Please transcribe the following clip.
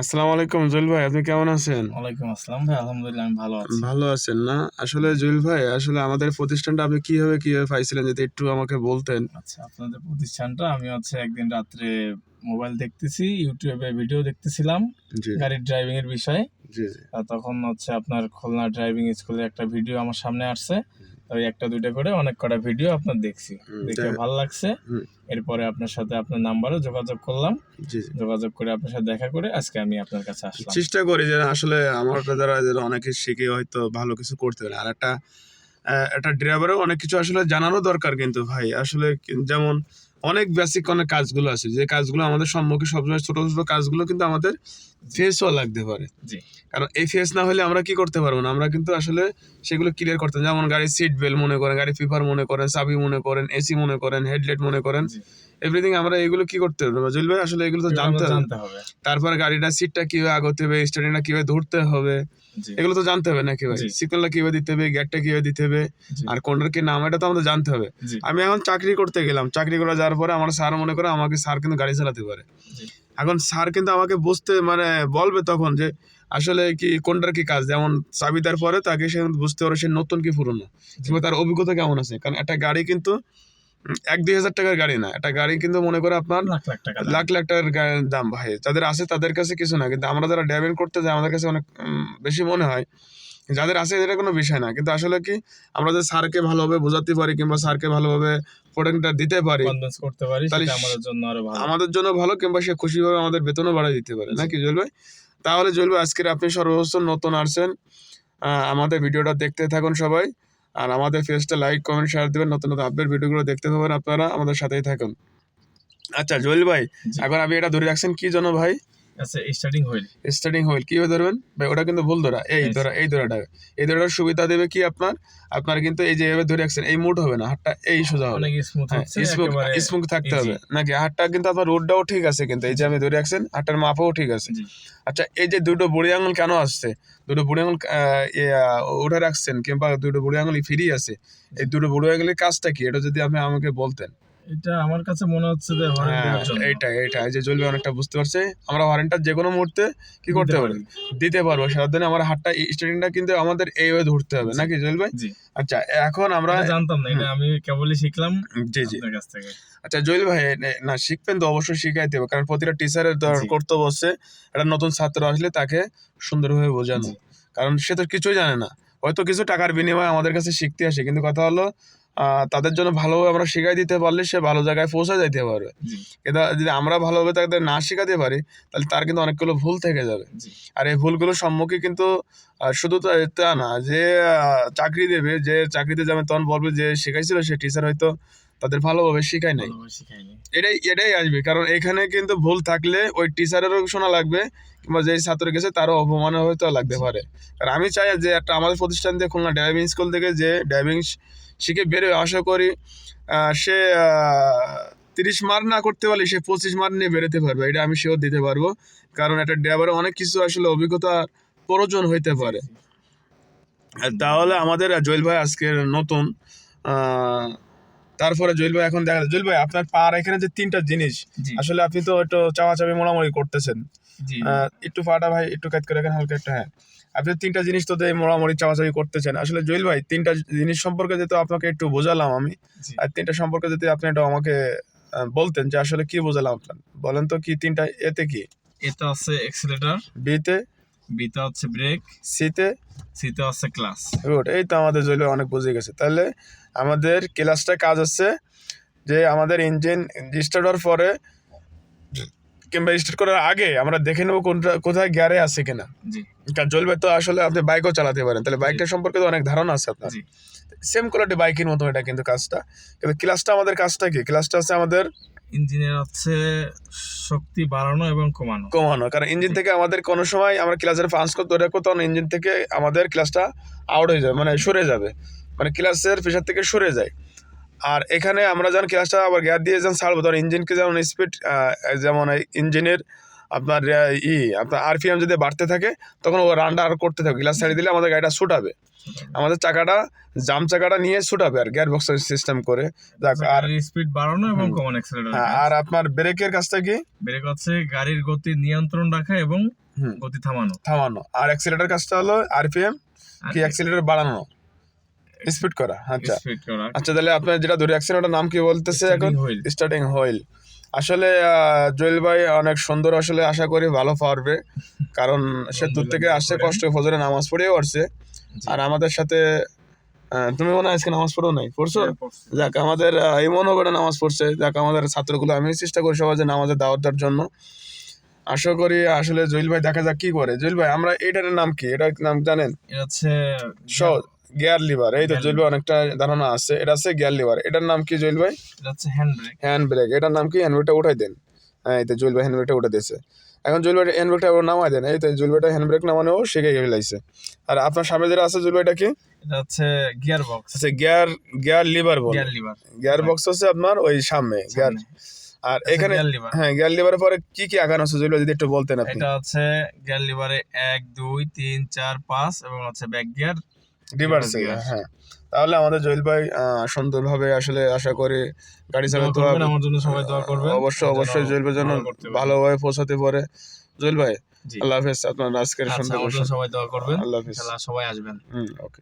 আসসালামু আলাইকুম জুয়েল ভাই আপনি কেমন আছেন? ওয়ালাইকুম আসসালাম ভাই আলহামদুলিল্লাহ আমি ভালো আছি। ভালো আছেন না? আসলে জুয়েল ভাই আসলে আমাদের প্রতিষ্ঠানটা আপনি কীভাবে কীভাবে পাইছিলেন যদি একটু আমাকে বলতেন? আচ্ছা আপনাদের প্রতিষ্ঠানটা আমি হচ্ছে একদিন রাত্রে মোবাইল দেখতেছি ইউটিউবে ভিডিও দেখতেছিলাম গাড়ির ড্রাইভিং এর বিষয়ে। জি জি। তখন হচ্ছে আপনার খুলনা ড্রাইভিং স্কুলের একটা ভিডিও আমার সামনে আসছে। ওই একটা দুইটা করে অনেক কটা ভিডিও আপনার দেখছি। দেখে ভালো লাগছে। এরপরে আপনার সাথে আপনার নাম্বারে যোগাযোগ করলাম। যোগাযোগ করে আপনার সাথে দেখা করে আজকে আমি আপনার কাছে আসলাম। চেষ্টা করি যে আসলে আমার দ্বারা যারা অনেকে শিখে হয়তো ভালো কিছু করতে পারে। আর একটা একটা ড্রাইভারও অনেক কিছু আসলে জানানো দরকার কিন্তু ভাই। আসলে যেমন অনেক বেসিক অনেক কাজগুলো আছে। যে কাজগুলো আমাদের সম্মুখে সবসময় ছোট ছোট কাজগুলো কিন্তু আমাদের ফেসও লাগতে পারে। কারণ এই ফেস না হলে আমরা কি করতে পারব না? আমরা কিন্তু আসলে সেগুলো ক্লিয়ার করতে যেমন গাড়ির সিট বেল্ট মনে করেন গাড়ির পেপার মনে করেন চাবি মনে করেন এসি মনে করেন হেডলাইট মনে করেন এভরিথিং আমরা এগুলো কি করতে পারব? জুল ভাই আসলে এগুলো তো জানতে হবে জানতে হবে। তারপরে গাড়িটা সিটটা কীভাবে আgoতে হবে স্টার্টিংটা কীভাবে ধরতে হবে এগুলো তো জানতে হবে নাকি ভাই? সিগন্যালটা কীভাবে দিতে হবে গেটটা কীভাবে দিতে হবে আর কোনটার কি নাম এটা তো আমাদের জানতে হবে। আমি এখন চাকরি করতে গেলাম। চাকরি করে যাওয়ার পরে আমার স্যার মনে করে আমাকে স্যার কিন্তু গাড়ি চালাতে পারে। এখন স্যার কিন্তু আমাকে বুঝতে মানে বলবে তখন যে আসলে কি কোনটার কি কাজ? যেমন দেওয়ার পরে তাকে সে বুঝতে পারে সে নতুন কি পুরনো। কিংবা তার অভিজ্ঞতা কেমন আছে? কারণ একটা গাড়ি কিন্তু এক দুই হাজার টাকার গাড়ি না। একটা গাড়ি কিন্তু মনে করে আপনার লাখ লাখ টাকার দাম ভাই। যাদের আছে তাদের কাছে কিছু না। কিন্তু আমরা যারা ড্রাইভিং করতে যাই আমাদের কাছে অনেক বেশি মনে হয় যাদের আছে এটা কোনো বিষয় না। কিন্তু আসলে কি আমরা যে স্যারকে ভালোভাবে বোঝাতে পারি কিংবা স্যারকে ভালোভাবে প্রোডাক্টটা দিতে পারি করতে পারি তাহলে আমাদের জন্য আরও ভালো। আমাদের জন্য ভালো কিংবা সে খুশিভাবে আমাদের বেতনও বাড়াই দিতে পারে। নাকি জুয়েল ভাই? তাহলে জুয়েল ভাই আজকের আপনি সর্বোচ্চ নতুন আসছেন আমাদের ভিডিওটা দেখতে থাকুন সবাই আর আমাদের ফেসটা লাইক কমেন্ট শেয়ার দেবেন। নতুন নতুন আপডেট ভিডিওগুলো দেখতে পাবেন আপনারা আমাদের সাথেই থাকুন। আচ্ছা জুয়েল ভাই এখন আপনি এটা ধরে রাখছেন কি জন্য ভাই? আচ্ছা স্টার্টিং হুইল স্টার্টিং হুইল কীভাবে ধরবেন? ভাই ওটা কিন্তু ভুল ধরা। এই ধরা এই ধরাটা। এই ধরাটার সুবিধা দেবে কি আপনার? আপনার কিন্তু এই যে ধরে রাখছেন এই মুড হবে না হাতটা এই সোজা হবে। অনেক স্মুথ স্মুথ স্মুথ থাকতে হবে। নাকি হাতটা কিন্তু আপনার রোডটাও ঠিক আছে কিন্তু এই যে আমি ধরে রাখছেন হাতটার মাপও ঠিক আছে। আচ্ছা এই যে দুটো বুড়ি আঙুল কেন আসছে? দুটো বুড়ি আঙুল উঠে রাখছেন কিংবা দুটো বুড়ি আঙুল ফ্রি আছে এই দুটো বুড়ি আঙুলের কাজটা কি? এটা যদি আপনি আমাকে বলতেন। এটা আমার কাছে মনে হচ্ছে যে হ্যাঁ এইটা এই যে জ্বলবে অনেকটা বুঝতে পারছে। আমরা ওয়ারেন্টটা যে কোনো মুহূর্তে কি করতে পারি? দিতে পারব। সারাদিনে আমার হাতটা স্টার্টিংটা কিন্তু আমাদের এইভাবে ধরতে হবে নাকি জল আচ্ছা এখন আমরা জানতাম না এটা আমি কেবলই শিখলাম জি জি। কাছ থেকে। আচ্ছা জয়েল ভাই না শিখবেন তো অবশ্যই শিখাইতে হবে কারণ প্রতিটা টিচারের। কর্তব্য হচ্ছে একটা নতুন ছাত্র আসলে তাকে সুন্দরভাবে বোঝানো। কারণ সে তো কিছুই জানে না। হয়তো কিছু টাকার বিনিময়ে আমাদের কাছে শিখতে আসে কিন্তু কথা হলো তাদের জন্য ভালোভাবে আমরা শিখাই দিতে পারলে সে ভালো জায়গায় পৌঁছে যাইতে পারবে। এটা কিন্তু যদি আমরা ভালোভাবে তাদের না শেখাতে পারি তাহলে তার কিন্তু অনেকগুলো ভুল থেকে যাবে। আর এই ভুলগুলোর সম্মুখে কিন্তু শুধু তো তা না যে চাকরি দেবে যে চাকরিতে যাবে তখন বলবে যে শেখাইছিল সে টিচার হয়তো তাদের ভালোভাবে শেখায় নাই। এটাই এটাই আসবে। কারণ এখানে কিন্তু ভুল থাকলে ওই টিচারেরও শোনা লাগবে কিংবা যে ছাত্র গেছে তারও অপমান হয়তো লাগতে পারে। কারণ আমি চাই যে একটা আমাদের প্রতিষ্ঠান থেকে খুলনা ড্রাইভিং স্কুল থেকে যে ড্রাইভিং শিখে বেরোয় আশা করি সে তিরিশ মার না করতে পারলে সে পঁচিশ মার্ক নিয়ে বেরোতে পারবে। এটা আমি সেও দিতে পারব। কারণ একটা ড্রাইভারের অনেক কিছু আসলে অভিজ্ঞতা প্রয়োজন হইতে পারে। আর তাহলে আমাদের জয়েল ভাই আজকের নতুন তারপরে জয়েল ভাই এখন দেখা জয়েল ভাই আপনার পার এখানে যে তিনটা জিনিস আসলে আপনি তো একটু চাওয়াচাবি মোড়ামুড়ি করতেছেন। একটু পাটা ভাই একটু কাজ করে রাখেন হালকা একটা হ্যাঁ। আপনি তিনটা জিনিস তো মোড়ামুড়ি চাওয়াচাবি করতেছেন। আসলে জয়েল ভাই তিনটা জিনিস সম্পর্কে যেহেতু আপনাকে একটু বোঝালাম আমি আর তিনটা সম্পর্কে যদি আপনি একটু আমাকে বলতেন যে আসলে কি বোঝালাম আপনার? বলেন তো কি তিনটা এতে কি? এটা হচ্ছে এক্সিলেটর বিতে বিটা হচ্ছে ব্রেক সিতে সিতে হচ্ছে ক্লাস গুড এই তো আমাদের জয়েল অনেক বুঝে গেছে। তাহলে আমাদের ক্লাসটা কাজ হচ্ছে যে আমাদের ইঞ্জিন স্টার্ট হওয়ার পরে কিংবা স্টার্ট করার আগে আমরা দেখে নেব কোনটা কোথায় গ্যারে আছে কিনা। জি। কারণ জল ভাই তো আসলে আপনি বাইকও চালাতে পারেন। তাহলে বাইকটা সম্পর্কে তো অনেক ধারণা আছে আপনার। জি। সেম কোয়ালিটি বাইকের মতো এটা কিন্তু কাজটা। কিন্তু ক্লাসটা আমাদের কাজটা কি? ক্লাসটা হচ্ছে আমাদের ইঞ্জিনের হচ্ছে শক্তি বাড়ানো এবং কমানো। কমানো, কারণ ইঞ্জিন থেকে আমাদের কোনো সময় আমরা ক্লাসের ফান্স করতে রাখব, তখন ইঞ্জিন থেকে আমাদের ক্লাসটা আউট হয়ে যাবে মানে সরে যাবে। মানে ক্লাসের প্রেশার থেকে সরে যায়। আর এখানে আমরা যখন ক্লাসটা আবার গ্যাস দিয়ে যখন ছাড়বো, তখন ইঞ্জিনকে যেমন স্পিড যেমন ইঞ্জিনের আপনার ই আপনার আরপিএম যদি বাড়তে থাকে তখন ও রানটা আর করতে থাকে গ্লাস ছাড়িয়ে দিলে আমাদের গাড়িটা ছুটাবে। আমাদের চাকাটা জাম চাকাটা নিয়ে ছুটাবে আর গিয়ার বক্সের সিস্টেম করে। যাক আর স্পিড বাড়ানো এবং কমন হ্যাঁ, আর আপনার ব্রেকের কাজটা কি? ব্রেক হচ্ছে গাড়ির গতি নিয়ন্ত্রণ রাখা এবং। গতি থামানো। থামানো। আর অ্যাক্সিলেটার কাজটা হলো আরপিএম আর কি অ্যাক্সিলেটার বাড়ানো? স্পিড করা আচ্ছা। আচ্ছা তাহলে আপনার যেটা ধরে অ্যাক্সিলেটার নাম কি বলতেছে এখন? স্টার্টিং হুইল আসলে আহ, জুয়েল ভাই অনেক সুন্দর আসলে আশা করি ভালো পারবে। কারণ সে দূর থেকে আসছে কষ্ট ফজরে নামাজ পড়েও আসছে। আর আমাদের সাথে তুমি মনে হয় আজকে নামাজ পড়ো নাই? পড়ছো? যাক আমাদের আহ, এই মনে করে নামাজ পড়ছে। যাক আমাদের ছাত্রগুলো আমি চেষ্টা করি সবাই যে নামাজের দাওয়াত দেওয়ার জন্য। আশা করি আসলে জুয়েল ভাই দেখা যাক কি করে। জুয়েল ভাই আমরা এটার নাম কি? এটার নাম জানেন? হচ্ছে সহজ। গিয়ার লিভার এই তো Gear অনেকটা ধারণা আছে। এটা হচ্ছে গিয়ার লিভার। এটার নাম কি জুয়েল ভাই? এটা হচ্ছে হ্যান্ড ব্রেক হ্যান্ড ব্রেক এটার নাম কি? হ্যান্ড ব্রেকটা উঠাই দেন। হ্যাঁ এই তো জুয়েল ভাই হ্যান্ড ব্রেকটা উঠে দিয়েছে। এখন জুয়েল ভাই হ্যান্ড ব্রেকটা নামাই দেন। এই তো জুয়েল ভাইটা হ্যান্ড ব্রেক নামানোও শিখে গিয়ে ফেলাইছে। আর আপনার সামনে যেটা আছে জুয়েল ভাইটা কি? এটা হচ্ছে গিয়ার বক্স আচ্ছা গিয়ার গিয়ার লিভার বল। Gear lever. গিয়ার বক্স হচ্ছে আপনার ওই সামনে গিয়ার আর এখানে হ্যাঁ গিয়ার লিভারের পরে কি কি আগান আছে জুয়েল যদি একটু বলতেন আপনি। এটা হচ্ছে গিয়ার লিভারে এক দুই তিন চার পাঁচ এবং হচ্ছে ব্যাক গিয়ার রিভার্সে হ্যাঁ তাহলে আমাদের জয়েল ভাই সুন্দর সুন্দরভাবে আসলে আশা করি গাড়ি চালাতে হবে। আমার জন্য সময় দেওয়া করবে অবশ্যই অবশ্যই জয়েল ভাই যেন। ভালোভাবে পৌঁছাতে পারে। জয়েল ভাই আল্লাহ হাফেজ আপনার আজকের আচ্ছা সুন্দর সময় দেওয়া সবাই দোয়া করবেন। আল্লাহ হাফেজ। সবাই আসবেন। হুম ওকে